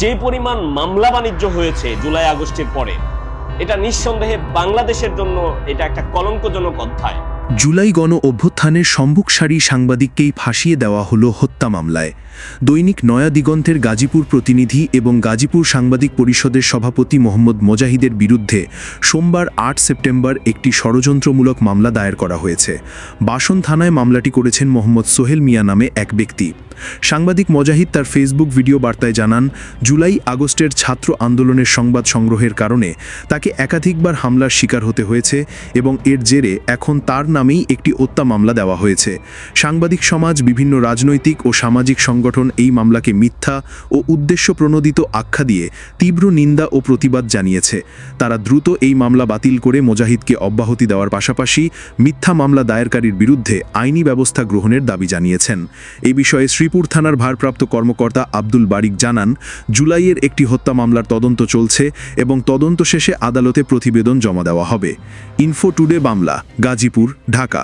যে পরিমাণ মামলা বাণিজ্য হয়েছে জুলাই আগস্টের পরে, এটা নিঃসন্দেহে বাংলাদেশের জন্য এটা একটা কলঙ্কজনক অধ্যায়। জুলাই গণ অভ্যুত্থানের সম্মুখসারী সাংবাদিককেই ফাঁসিয়ে দেওয়া হলো হত্যা মামলায়। দৈনিক নয়া দিগন্তের গাজীপুর প্রতিনিধি এবং গাজীপুর সাংবাদিক পরিষদের সভাপতি মোহাম্মদ মোজাহিদের বিরুদ্ধে সোমবার আট সেপ্টেম্বর একটি ষড়যন্ত্রমূলক মামলা দায়ের করা হয়েছে। বাসন থানায় মামলাটি করেছেন মোহাম্মদ সোহেল মিয়া নামে এক ব্যক্তি। সাংবাদিক মজাহিদ তার ফেসবুক ভিডিও বার্তায় জানান, জুলাই আগস্টের ছাত্র আন্দোলনের সংবাদ সংগ্রহের কারণে তাকে একাধিকবার হামলার শিকার হতে হয়েছে এবং এর জেরে এখন তার নামেই একটি হত্যা মামলা দেওয়া হয়েছে। সাংবাদিক সমাজ, বিভিন্ন রাজনৈতিক ও সামাজিক সংগঠন এই মামলাকে মিথ্যা ও উদ্দেশ্য প্রণোদিত আখ্যা দিয়ে তীব্র নিন্দা ও প্রতিবাদ জানিয়েছে। তারা দ্রুত এই মামলা বাতিল করে মোজাহিদকে অব্যাহতি দেওয়ার পাশাপাশি মিথ্যা মামলা দায়েরকারীর বিরুদ্ধে আইনি ব্যবস্থা গ্রহণের দাবি জানিয়েছেন। এই বিষয়ে শ্রীপুর থানার ভারপ্রাপ্ত কর্মকর্তা আব্দুল বারিক জানান, জুলাইয়ের একটি হত্যা মামলার তদন্ত চলছে এবং তদন্ত শেষে আদালতে প্রতিবেদন জমা দেওয়া হবে। Info today Bangla, Gazipur, Dhaka.